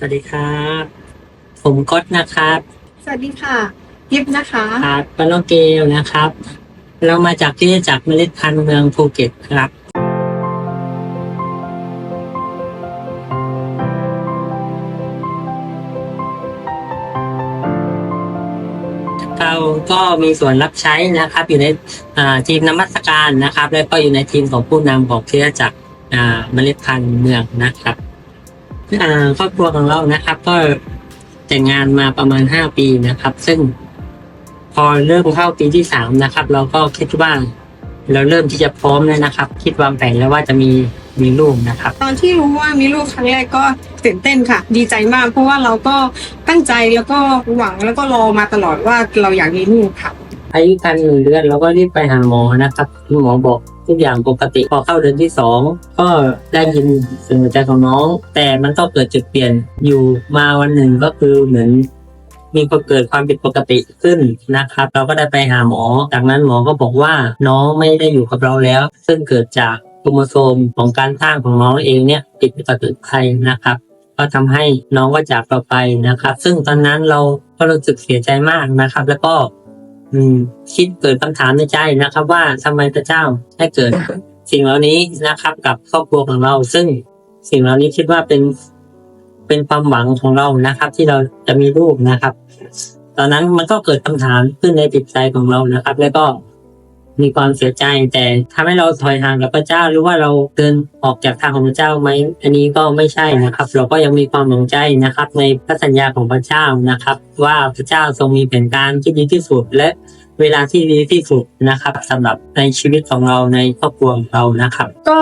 สวัสดีครับ ผมก๊อตนะครับ สวัสดีค่ะยิบนะคะครับปานโลเกลนะครับ เรามาจากที่จากเมล็ดพันธุ์เมืองภูเก็ตครับเราก็มีส่วนรับใช้นะครับ อยู่ในอ่าทีมนมัสการนะครับ แล้วก็อยู่ในทีมของผู้นำของเทจากอ่าเมล็ดพันธุ์เมืองนะครับอ่า ครอบครัวของเรานะครับ ก็แต่งงานมาประมาณห้าปีนะครับ ซึ่งพอเริ่มเข้าปีที่สามนะครับ เราก็คิดว่า เราเริ่มที่จะพร้อมแล้วนะครับ คิดวางแผนแล้วว่าจะมีมีลูกนะครับ ตอนที่รู้ว่ามีลูกครั้งแรกก็ตื่นเต้นค่ะ ดีใจมาก เพราะว่าเราก็ตั้งใจแล้วก็หวังแล้วก็รอมาตลอดว่าเราอยากมีลูกค่ะอายุคันหนึ่งเดือนเราก็รีบไปหาหมอนะครับคุณหมอบอก ทุกอย่างปกติพอเข้าเดือนที่สองก็ได้ยินเสียงหัวใจของน้อง แต่มันก็เกิดจุดเปลี่ยนอยู่มาวันหนึ่งก็คือเหมือนมีคนเกิดความผิดปกติขึ้นนะครับ เราก็ได้ไปหาหมอ จากนั้นหมอก็บอกว่าน้องไม่ได้อยู่กับเราแล้ว ซึ่งเกิดจากโครโมโซมของการสร้างของน้องเองเนี่ยผิดปกติไทยนะครับ ก็ทำให้น้องก็จากเราไปนะครับ ซึ่งตอนนั้นเราก็รู้สึกเสียใจมากนะครับ แล้วก็ อืม คิดเกิดคำถามในใจนะครับ ว่าทำไมพระเจ้าให้เกิด สิ่งเหล่านี้นะครับ กับครอบครัวของเรา ซึ่งสิ่งเหล่านี้คิดว่าเป็นเป็นความหวังของเรานะครับ ที่เราจะมีลูกนะครับ ตอนนั้นมันก็เกิดคำถามขึ้นในจิตใจของเรานะครับ แล้วก็ มีความเสียใจแต่ทำให้เราถอยห่างกับพระเจ้า หรือว่าเราเดินออกจากทางของพระเจ้าไหมอันนี้ก็ไม่ใช่นะครับ เราก็ยังมีความหวังใจนะครับ ในพระสัญญาของพระเจ้านะครับ ว่าพระเจ้าทรงมีแผนการที่ดีที่สุดและเวลาที่ดีที่สุดนะครับสำหรับในชีวิตของเราในครอบครัวของเรานะครับ ก็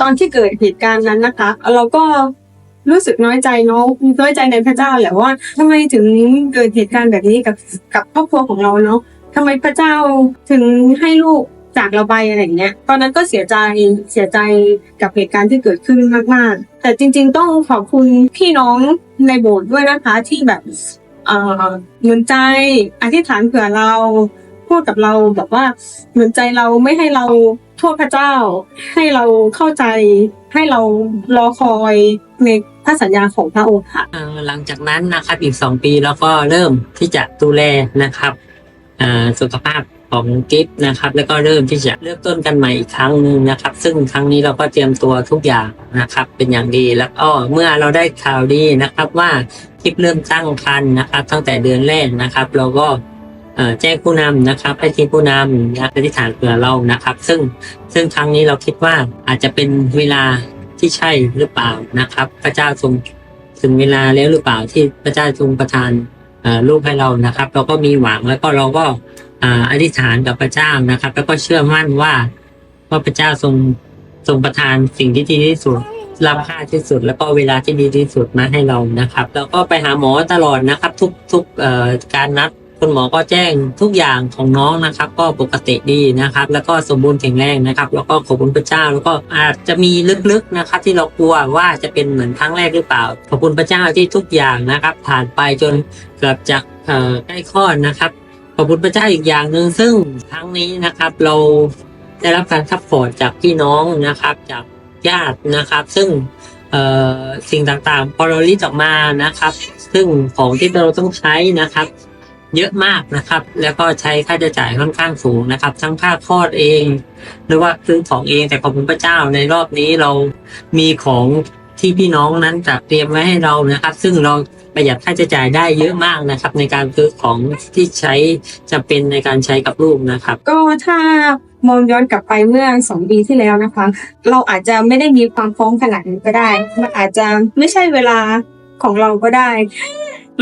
ตอนที่เกิดเหตุการณ์นั้นนะคะ เราก็รู้สึกน้อยใจเนาะน้อยใจในพระเจ้าแหละว่าทำไมถึงเกิดเหตุการณ์แบบนี้กับกับครอบครัวของเราเนาะ ทำไมพระเจ้าถึงให้ลูกจากเราไปอะไรอย่างเงี้ย ตอนนั้นก็เสียใจเสียใจกับเหตุการณ์ที่เกิดขึ้นมากๆ แต่จริง ๆ ต้องขอบคุณพี่น้องในโบสถ์ด้วยนะคะที่แบบเออหนุนใจอธิษฐานเผื่อเราพูดกับเราแบบว่าเหมือนใจเราไม่ให้เราโทษพระเจ้า ให้เราเข้าใจให้เรารอคอยในพระสัญญาของพระองค์ค่ะหลังจากนั้นนะครับอีกสองปีเราก็เริ่มที่จะดูแลนะครับ สุขภาพของกิฟต์นะครับ แล้วก็เริ่มที่จะเริ่มต้นกันใหม่อีกครั้งหนึ่งนะครับ ซึ่งครั้งนี้เราก็เตรียมตัวทุกอย่างนะครับ เป็นอย่างดีแล้วก็เมื่อเราได้ข่าวดีนะครับว่ากิฟต์เริ่มตั้งครรภ์นะครับ ตั้งแต่เดือนแรกนะครับ เราก็แจ้งผู้นำนะครับให้ทีมผู้นำนะอธิษฐานเผื่อเรานะครับ ซึ่งซึ่งครั้งนี้เราคิดว่าอาจจะเป็นเวลาที่ใช่หรือเปล่านะครับ พระเจ้าทรงถึงเวลาแล้วหรือเปล่าที่พระเจ้าทรงประทาน ลูกให้เรานะครับ เราก็มีหวังแล้วก็เราก็อธิษฐานกับพระเจ้านะครับ แล้วก็เชื่อมั่นว่าว่าพระเจ้าทรงทรงประทานสิ่งที่ดีที่สุดรับค่าที่สุด แล้วก็เวลาที่ดีที่สุดมาให้เรานะครับ แล้วก็ไปหาหมอตลอดนะครับ ทุกทุกการนัด คุณหมอก็แจ้งทุกอย่างของน้องนะครับ ก็ปกติดีนะครับ แล้วก็สมบูรณ์แข็งแรงนะครับ แล้วก็ขอบคุณพระเจ้า แล้วก็อาจจะมีลึกๆนะครับที่เรากลัวว่าจะเป็นเหมือนครั้งแรกหรือเปล่า ขอบคุณพระเจ้าที่ทุกอย่างนะครับ ผ่านไปจนเกือบจะใกล้คลอดนะครับ ขอบคุณพระเจ้าอีกอย่างหนึ่งซึ่งครั้งนี้นะครับ เราได้รับการซัพพอร์ตจากพี่น้องนะครับ จากญาตินะครับ ซึ่งเอ่อสิ่งต่างๆพอเราลิสต์ออกมานะครับ ซึ่งของที่เราต้องใช้นะครับ เยอะมากนะครับ แล้วก็ใช้ค่าใช้จ่ายค่อนข้างสูงนะครับ ทั้งค่าคลอดเอง หรือว่าซื้อของเองแต่ขอบคุณพระเจ้าในรอบนี้เรามีของที่พี่น้องนั้นจัดเตรียมไว้ให้เรานะครับ ซึ่งเราประหยัดค่าใช้จ่ายได้เยอะมากนะครับ ในการซื้อของที่ใช้จะเป็นในการใช้กับลูกนะครับ ก็ถ้ามองย้อนกลับไปเมื่อสองปีที่แล้วนะคะ เราอาจจะไม่ได้มีความพร้อมขนาดนี้ก็ได้ มันอาจจะไม่ใช่เวลาของเราก็ได้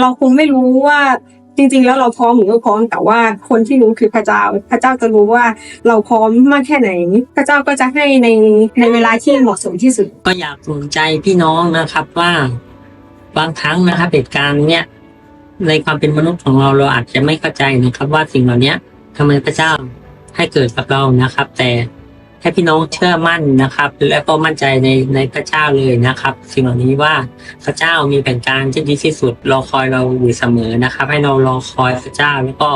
เราคงไม่รู้ว่า จริง ๆ แล้วเราพร้อมหรือไม่พร้อมแต่ว่าคนที่รู้คือพระเจ้า พระเจ้าจะรู้ว่าเราพร้อมมากแค่ไหน พระเจ้าก็จะให้ในในเวลาที่เหมาะสมที่สุด ก็อยากหนุนใจพี่น้องนะครับว่าบางครั้งนะครับเหตุการณ์เนี้ยในความเป็นมนุษย์ของเราเราอาจจะไม่เข้าใจนะครับ ว่าสิ่งเหล่านี้ทำไมพระเจ้าให้เกิดกับเรานะครับ แต่ ให้พี่น้องเชื่อมั่นนะครับ และก็มั่นใจในในพระเจ้าเลยนะครับ สิ่งเหล่านี้ว่าพระเจ้ามีแผนการที่ดีที่สุดรอคอยเราอยู่เสมอนะครับ ให้เรารอคอยพระเจ้าแล้วก็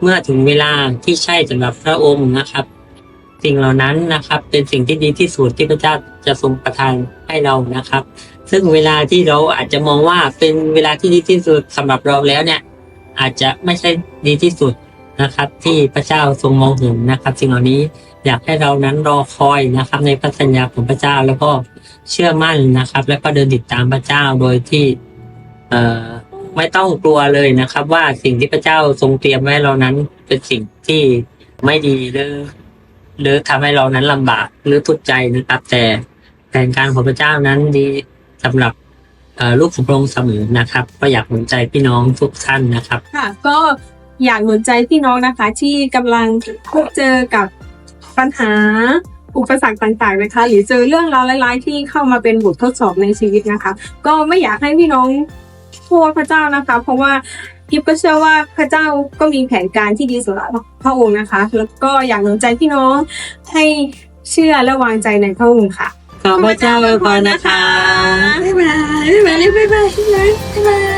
เมื่อถึงเวลาที่ใช่สำหรับพระองค์นะครับ สิ่งเหล่านั้นนะครับ เป็นสิ่งที่ดีที่สุดที่พระเจ้าจะทรงประทานให้เรานะครับ ซึ่งเวลาที่เราอาจจะมองว่าเป็นเวลาที่ดีที่สุดสำหรับเราแล้วเนี่ย อาจจะไม่ใช่ดีที่สุดนะครับ ที่พระเจ้าทรงมองเห็นนะครับ สิ่งเหล่านี้ อยากให้เรานั้นรอคอยนะครับ ในพระสัญญาของพระเจ้าแล้วก็เชื่อมั่นนะครับ แล้วก็เดินติดตามพระเจ้าโดยที่เอ่อไม่ต้องกลัวเลยนะครับ ว่าสิ่งที่พระเจ้าทรงเตรียมไว้เรานั้นเป็นสิ่งที่ไม่ดีหรือหรือทำให้เรานั้นลำบากหรือทุกข์ใจนะครับ แต่แผนการของพระเจ้านั้นดีสำหรับลูกของพระองค์เสมอนะครับ ก็อยากหนุนใจพี่น้องทุกท่านนะครับ ค่ะ ก็อยากหนุนใจพี่น้องนะคะ ที่กำลังพบเจอกับ ปัญหาอุปสรรคต่างๆนะคะ หรือเจอเรื่องราวร้ายๆที่เข้ามาเป็นบททดสอบในชีวิตนะคะ ก็ไม่อยากให้พี่น้องโทษพระเจ้านะคะ เพราะว่ากิฟก็เชื่อว่าพระเจ้าก็มีแผนการที่ดีสำหรับพระองค์นะคะ แล้วก็อยากหนุนใจพี่น้องให้เชื่อและวางใจในพระองค์ค่ะขอพระเจ้าอวยพรนะคะบ๊ายบายบ๊ายบายบ๊ายบายบ๊ายบาย